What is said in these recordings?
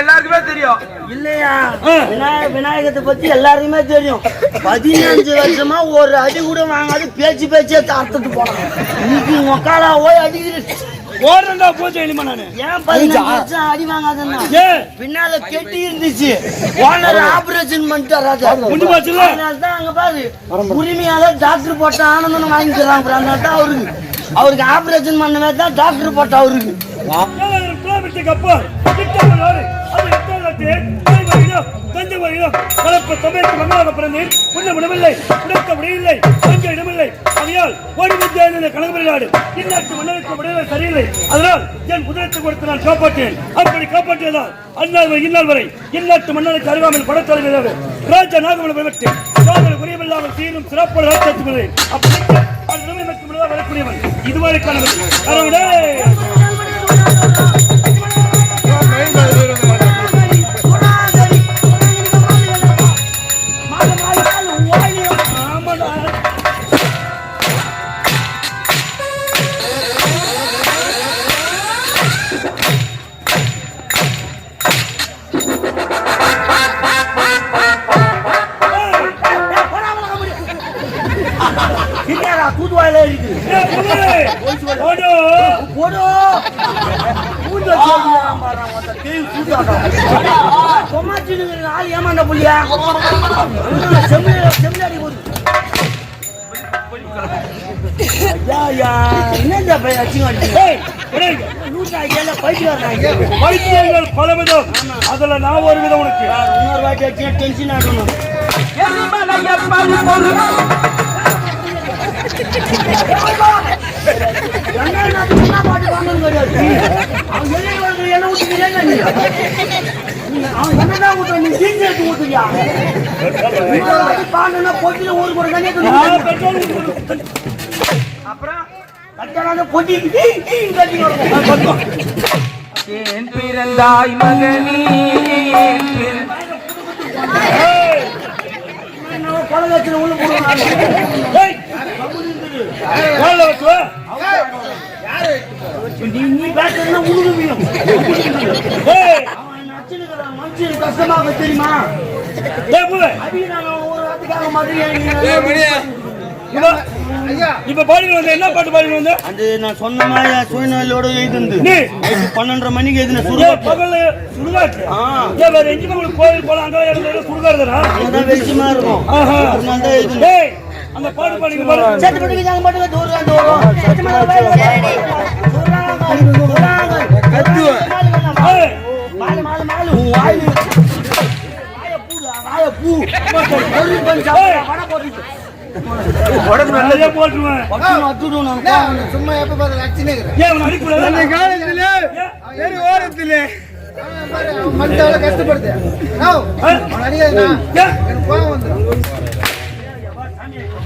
எல்லாருக்குமே தெரியும். இல்லையா? விநாயக விநாயகத்தை பத்தி எல்லாருக்குமே தெரியும். பதினஞ்சு வருஷமா ஒரு அடி கூட வாங்காது பேச்சு பேச்சே அர்த்தத்து போனாங்க. இன்னைக்கு உக்காலா போய் அடிக்கிற ஓடுறா போச்சு எலிமா நானு. ஏன் பதினஞ்சு வருஷம் அடி வாங்காதன்னா? பின்னால கெட்டி இருந்துச்சு. ஓனர் ஆபரேஷன் பண்ணிட்டார் ராஜா. முடிஞ்சு போச்சுல்ல? அதனால தான் அங்க பாரு. உரிமையால டாக்டர் போட்ட ஆனந்தம் வாங்கிக்கிறாங்க அதனால தான் அவருக்கு அவருக்கு ஆபரேஷன் பண்ணவே தான் டாக்டர் போட்ட அவருக்கு கிலோமீட்டருக்கு அப்பால் திட்டமிடல் ஆறு. அது பிறந்தேன் உண்ண விடவில்லை உடைக்க முடியவில்லை தஞ்ச இடமில்லை அதையால் ஓடி வித்தியாத கணக்கு இந்நாட்டு மன்னருக்கு விடுதலை சரியில்லை அதனால் என் குதிரத்தை கொடுத்து நான் காப்பாற்றேன் அப்படி காப்பாற்றியதால் அந்நாள் இந்நாள் வரை இந்நாட்டு மன்னருக்கு அருகாமல் படத்தலைவராக ராஜா நாகமலை பெற்றேன் சாதனை குறைவில்லாமல் சீரும் அப்படி அது நிலைமை மற்றும் வரக்கூடியவன். இதுவரை மொத்த ஆள் ஏமாண்ட புள்ளியா என்னடா பையன் அச்சிங்க வைத்தியங்கள் பல விதம் அதுல நான் ஒரு விதம் உனக்கு இன்னொரு வாட்டி டென்ஷன் ஆகணும் என்ன என்ன பாட்டு வாங்கணும் கிடையாது என்ன ஊத்துக்கிறேன்னு நீ அவன் என்னதான் ஊத்துற நீ ஒரு. அப்புறம் பொட்டி பிறந்தாய் மகனே பிற- ஏய், பழகத்தில் உள்ள போடுவாங்க. நீ நீ கஷ்டமாக தெரியுமா? இப்ப- வந்த என்ன பாட்டு வந்த? அது நான் சொன்ன மாதிரி சுயநலோட எழுதுந்து பன்னெண்டரை மணிக்கு எழுதின சுருவாட்டு பகல்ல சுடுகாட்டு ஆ. ஏன் வேற எங்கேயுமே உங்களுக்கு கோயில் போல அங்க இடத்துல சுடுகாடுதானா அங்கதான் வெளிச்சமா இருக்கும். ஆஹா. அதனால தான் அந்த பாட்டு நாங்க மட்டும் தூரம் தான் தூரம் உடம்பு நல்லது போட்டுருவேன். சும்மா எப்ப பார்த்து லட்சணே காலத்துல? வெறும் ஓரத்துல. மத்தவள கஷ்டப்படுது நோ, ஆ? அவன் அடிக்காதுண்ணா ஏன்? எனக்கு கோவம் வந்துடும்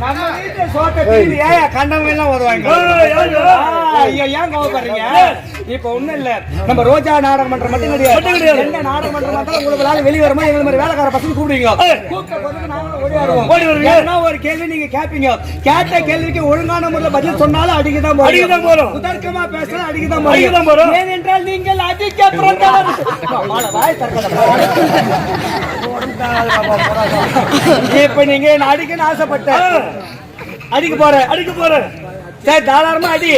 நம்ம சோத்த கண்டவங்க எல்லாம் உதவாங்க? ஐயா ஏன் கோவப்படுறீங்க? இப்ப ஒண்ணும் இல்ல. நம்ம ரோஜா நாடகம் மன்றம் மட்டும் மட்டும் கிடையாது. எந்த நாடகம் மன்றம் பார்த்தாலும் உங்களுக்கு வெளிய வருமா? எங்களை மாதிரி வேலைக்கார பசங்க கூப்பிடுவீங்க. கூப்பிட்ட ஒரு கேள்வி நீங்க கேட்பீங்க கேட்ட கேள்விக்கு ஒழுங்கான முறையில் பதில் சொன்னாலும் அடிக்கதான் அடிக்கதான் போறோம். உதர்க்கமா பேசினா அடிக்கதான் அடிக்கதான் போறோம். ஏனென்றால் நீங்கள் அடிக்க பிறந்தவர். வாய். இப்ப நீங்க நான் அடிக்கன்னு ஆசைப்பட்ட அடிக்க போறேன் அடிக்க போறேன். சரி தாராளமா அடி.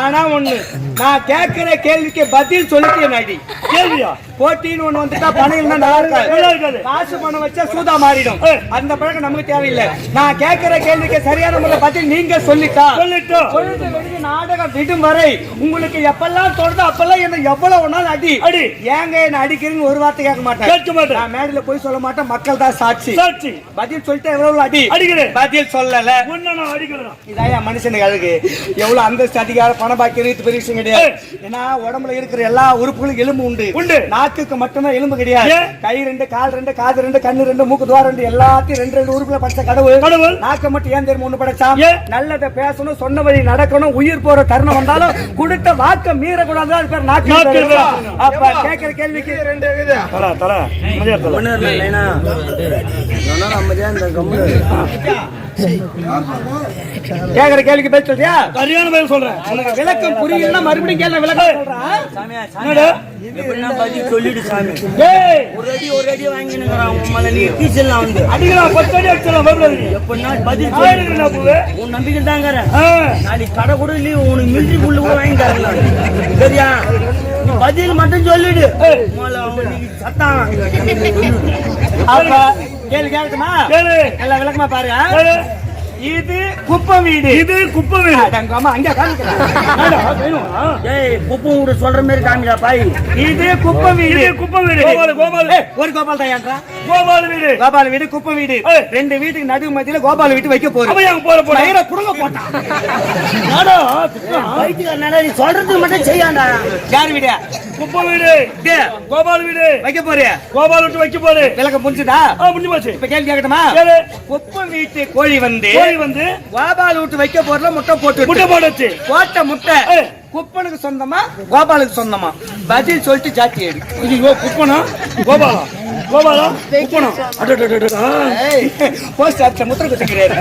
ஆனா ஒண்ணு. நான் கேட்கிற கேள்விக்கு பதில் சொல்லிட்டு என்ன அடி கேள்வியா? போட்டின்னு ஒண்ணு வந்துட்டா பணம் நல்லா நல்லா இருக்காது. காசு பணம் வச்சா சூதா மாறிடும். அந்த பழக்கம் நமக்கு தேவையில்லை. நான் கேட்கிற கேள்விக்கு சரியான முறை பதில் நீங்க சொல்லிட்டா. வெடிஞ்சு நாடகம் விடும் வரை உங்களுக்கு எப்பெல்லாம் தோணுதோ அப்பெல்லாம் என்ன எவ்வளவு நாள் அடி? அடி. ஏங்க என்ன அடிக்கிறீங்கன்னு ஒரு வார்த்தை கேட்க மாட்டேன். கேட்க மாட்டேன். நான் மேடையில போய் சொல்ல மாட்டேன். மக்கள் தான் சாட்சி. சாட்சி. பதில் சொல்லிட்டு எவ்வளவு அடி? அடிக்கிறேன். பதில் சொல்லல. அடிக்கலாம் இதான் மனுஷனுக்கு அழகு. எவ்வளவு அந்தஸ்து அதிகாரம் பணம் பாக்கி இருக்கு பெரிய விஷயம் கிடையாது. ஏன்னா உடம்புல இருக்கிற எல்லா உறுப்புகளும் எலும்பு உண்டு. உண்டு. நாக்குக்கு மட்டும்தான் எலும்பு கிடையாது? கை ரெண்டு கால் ரெண்டு காது ரெண்டு கண்ணு ரெண்டு மூக்கு துவாரம் ரெண்டு எல்லாத்தையும் ரெண்டு ரெண்டு உறுப்புல படைச்ச கடவுள். கடவுள். நாக்க மட்டும் ஏன் தெரியுமா ஒண்ணு படைச்சான்? நல்லதை பேசணும் சொன்ன வழி நடக்கணும் உயிர் போற தருணம் வந்தாலும் கொடுத்த வாக்க மீறக்கூடாது அது பேர் நாக்கு. அப்ப கேட்கிற கேள்விக்கு ரெண்டு அமைதியா கேட்கிற கேள்விக்கு பேச சரியான பதில் சொல்றேன். உனக்கு விளக்கம் புரியலன்னா மறுபடியும் கேள்வி விளக்கம் சொல்றேன். பதில் சொல்லிடு சாமி. ஒரு அடி ஒரு அடி வாங்கினுங்கிறான் உன் நீ டீச்சர்லாம் வந்து. அடிக்கலாம் பத்து அடி அடிச்சலாம் பயப்படாதீங்க எப்படின்னா பதில் ஆயிரம் இருக்குடா பூவே. உன் நம்பிக்கை தாங்கிற ஆ, நாளைக்கு கடை கூட லீவ் உனக்கு மிலிட்ரி புல்லு கூட வாங்கி தரலாம். சரியா? பதில் மட்டும் சொல்லிடு. சத்தான் கேள்வி கேட்கட்டுமா? கேளு. எல்லாம் விளக்கமா பாரு. இது குப்பை வீடு. இது குப்பை வீடு. அங்க? ஏய் குப்பை கூட சொல்ற மாதிரி காமிடா பாய். இது குப்பை வீடு. இது குப்பை வீடு. கோபால் கோபால். ஏய், ஒரு கோபால் தான் கோபால் வீடு. கோபால் வீடு குப்பை வீடு. ரெண்டு வீட்டுக்கு நடு மத்தியில கோபால் வீட்டு வைக்க போறோம். அவன் போற போற மயிரை புடுங்க போட்டான். நீ சொல்றது மட்டும் செய்யாண்டா யார் வீடு? குப்பை வீடு கோபால் வீடு வைக்க போறிய கோபால் விட்டு வைக்க போரு விளக்கம் புரிஞ்சுதா ஆ முடிஞ்சு போச்சு இப்ப கேள்வி கேட்கட்டுமா குப்பை வீட்டு கோழி வந்து கோழி வந்து கோபால் வீட்டு வைக்க போறல முட்டை போட்டு முட்டை போடுச்சு போட்ட முட்டை. குப்பனுக்கு சொந்தமா கோபாலுக்கு சொந்தமா பதில் சொல்லிட்டு ஜாத்தி எடு ஐயோ குப்பனா கோபாலா கோபாலா குப்பனா. போஸ்ட் அடிச்ச முத்திர குத்துக்கிறாரு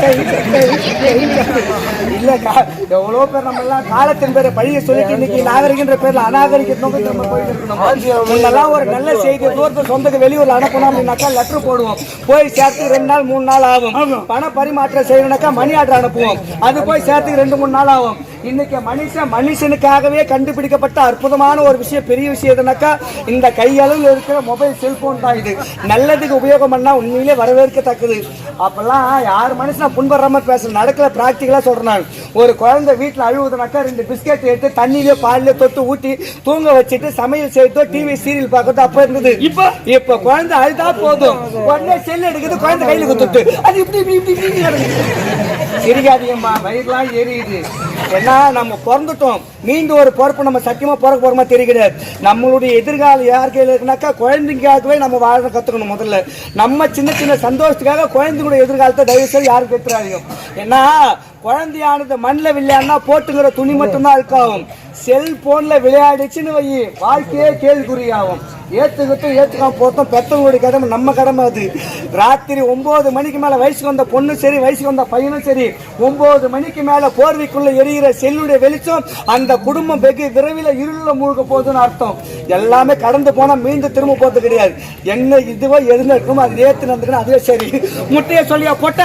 இல்லக்கா எவ்வளவு பேர் நம்ம எல்லாம் காலத்தின் பேரை பழிய சொல்லிட்டு இன்னைக்கு நாகரிகன்ற பேர்ல அநாகரிக நோக்கி நம்ம போயிட்டு இருக்கணும் முன்னெல்லாம் ஒரு நல்ல செய்தி தூரத்து சொந்தக்கு வெளியூர்ல அனுப்பணும் அப்படின்னாக்கா லெட்டர் போடுவோம். போய் சேர்த்து ரெண்டு நாள் மூணு நாள் ஆகும். பண பரிமாற்றம் செய்யணும்னாக்கா மணி ஆர்டர் அனுப்புவோம். அது போய் சேர்த்துக்கு ரெண்டு மூணு நாள் ஆகும். இன்னைக்கு மனுஷன் மனுஷனுக்காகவே கண்டுபிடிக்கப்பட்ட அற்புதமான ஒரு விஷயம் பெரிய விஷயம் எதுனாக்கா இந்த கையளவில் இருக்கிற மொபைல் செல்போன் தான் இது. நல்லதுக்கு உபயோகம் பண்ணா உண்மையிலே வரவேற்கத்தக்கது. அப்பெல்லாம் யார் மனுஷனா புண்படுறாம பேச நடக்கல பிராக்டிக்கலா சொல்றேன் நான். ஒரு குழந்தை வீட்டுல அழுவுதுனாக்கா ரெண்டு பிஸ்கெட் எடுத்து தண்ணியிலே பாலிலே தொட்டு ஊட்டி தூங்க வச்சுட்டு சமையல் செய்தோ டிவி சீரியல் பார்க்கறதோ அப்ப இருந்தது. இப்ப? இப்ப குழந்தை அழுதா போதும். உடனே செல் எடுக்குது குழந்தை கையில குத்துட்டு. அது இப்படி இப்படி இப்படி இப்படி. சிரிக்காதீங்கம்மா வயிறுலாம் எரியுது ஏன்னா நம்ம பிறந்துட்டோம். மீண்டும் ஒரு பொறுப்பு நம்ம சத்தியமா பிறக்க போறோமா தெரிகிறது. நம்மளுடைய எதிர்காலம் யார் கையில இருக்குனாக்கா குழந்தைங்களுக்காகவே நம்ம வாழ கத்துக்கணும் முதல்ல. நம்ம சின்ன சின்ன சந்தோஷத்துக்காக குழந்தைங்களுடைய எதிர்காலத்தை தயவு செய்து யாரும் கெட்டுறாதீங்க ஏன்னா குழந்தையானது மண்ணில் விளையாடினா போட்டுங்கிற துணி மட்டும்தான் இருக்காகும் செல்போன்ல விளையாடிச்சுன்னு வை வாழ்க்கையே கேள்விக்குறியாகும். ஏத்துக்கிட்டும் ஏத்துக்காம போத்தோம் பெத்தவங்களுடைய கடமை நம்ம கடமை அது. ராத்திரி ஒன்பது மணிக்கு மேல வயசுக்கு வந்த பொண்ணும் சரி வயசுக்கு வந்த பையனும் சரி ஒன்பது மணிக்கு மேல போர்வைக்குள்ள எரியிற செல்லுடைய வெளிச்சம் அந்த குடும்பம் வெகு விரைவில் இருளில் மூழ்க போகுதுன்னு அர்த்தம். எல்லாமே கடந்து போனா மீண்டும் திரும்ப போறது கிடையாது. என்ன இதுவோ எது இருக்குமோ அது ஏத்து நடந்துக்கணும் அதுவே சரி. முட்டையை சொல்லியா போட்ட?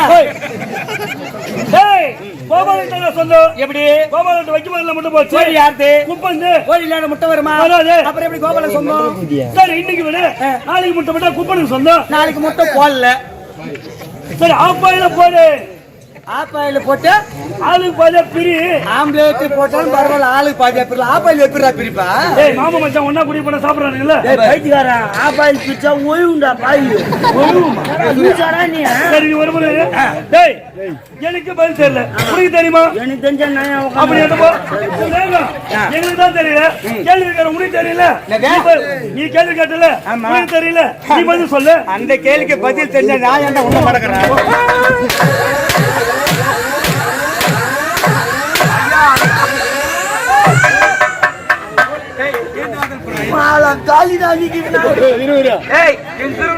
சொந்தம் எப்படி? கோபால் விட்டு வைக்க போதுல மட்டும் போச்சு. கோழி யாருது குப்பந்து கோழி இல்லாத முட்டை வருமா? வராது. அப்புறம் எப்படி கோபால சொந்தம்? சரி இன்னைக்கு விடு. நாளைக்கு முட்டை விட்டா குப்பனுக்கு சொந்தம். நாளைக்கு முட்டை போடல. சரி ஆப்பாயில போடு. ஆப்பாயில போட்டு ஆளுக்கு பாதியா பிரி. ஆம்லேட் போட்டாலும் பரவாயில்ல ஆளுக்கு பாதியா பிரில ஆப்பாயில் எப்படிடா பிரிப்பா? டேய் மாமா மச்சான் ஒண்ணா குடி பண்ண சாப்பிடுறானுங்கல்ல? ஏய் ஆப்பாயில் பிச்சா ஓய்வுண்டா பாய் லூசாடா நீ? சரி நீ வரும்போது டேய் எனக்கு பதில் தெரியல. உனக்கு தெரியுமா? எனக்கு தெரிஞ்ச நான் அப்படி வேகம். எங்களுக்கு தான் தெரியல. கேள்வி கேட்கற உனக்கு தெரியல? நீ கேள்வி கேட்டல. உனக்கு தெரியல. நீ பதில் சொல்லு. அந்த கேள்விக்கு பதில் தெரிஞ்ச நான் என்ன உண்மை படக்கிறேன்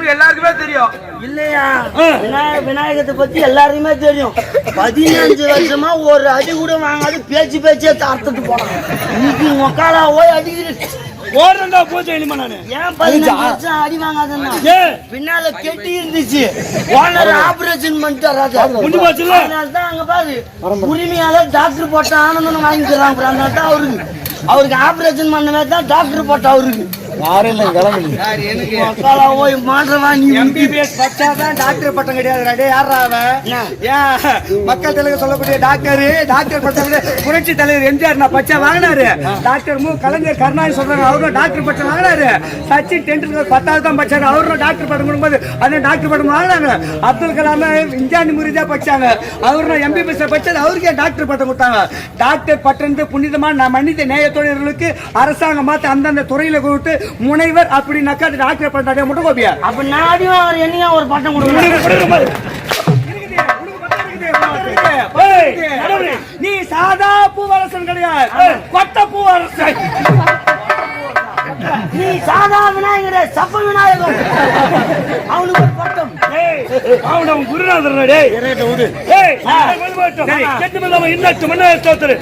எல்லாருக்குமே தெரியும். இல்லையா? விநாயக விநாயகத்தை பத்தி எல்லாருக்குமே தெரியும். பதினஞ்சு வருஷமா ஒரு அடி கூட வாங்காது பேச்சு பேச்சே அறுத்துட்டு போனாங்க. இன்னைக்கு உக்காலா போய் அடிக்கிற ஓடுறா போச்சு எலிமா நானு. ஏன் பதினஞ்சு வருஷம் அடி வாங்காதன்னா பின்னால கெட்டி இருந்துச்சு. ஓனர் ஆபரேஷன் பண்ணிட்டார் ராஜா. முடிஞ்சு போச்சுல்ல? அதனால தான் அங்க பாரு உரிமையால டாக்டர் போட்ட ஆனந்தம் வாங்கிக்கிறாங்க அதனால தான் அவருக்கு அவருக்கு ஆபரேஷன் பண்ணவே தான் டாக்டர் போட்ட அவருக்கு. யாரும் இல்லை போய் மாற்றவா நீ? எம்பிபிஎஸ் படிச்சாதான் டாக்டர் பட்டம் கிடையாது. யாரா அவன்? ஏன்? மக்கள் தலைவர் சொல்லக்கூடிய டாக்டர் டாக்டர் பட்டம் புரட்சி தலைவர் எம்ஜிஆர் நான் பச்சா வாங்கினாரு. டாக்டர் மு. கலைஞர் கருணாநிதி சொல்றாங்க அவரும் டாக்டர் பட்டம் வாங்கினாரு. சச்சின் டெண்டுல்கர் பத்தாவது தான் படிச்சாரு. அவரும் டாக்டர் பட்டம் கொடுக்கும்போது அந்த டாக்டர் பட்டம் வாங்கினாங்க. அப்துல் கலாம் இந்தியானி முறிதா படிச்சாங்க. அவரும் எம்பிபிஎஸ் படிச்சது அவருக்கே டாக்டர் பட்டம் கொடுத்தாங்க. டாக்டர் பட்டம் புனிதமான ந- மனித நேயத்தோழர்களுக்கு அரசாங்கம் பார்த்து அந்தந்த துறையில கொடுத்து முனைவர் அப்படின்னாக்கா அது டாக்டர் பட்டம் மட்டும் கோபியா? அப்ப நாடியும் அவர் என்னையா ஒரு பட்டம் கொடுக்கணும். நீ சாதா பூவரசன் கிடையாது. கொட்ட பூவரசன். நீ சாதா விநாயகர் சப்ப விநாயகர். அவனுக்கு ஒரு பட்டம். அவன் அவன் குருநாதர்டா, டேய். ஸ்தோத்திரம்.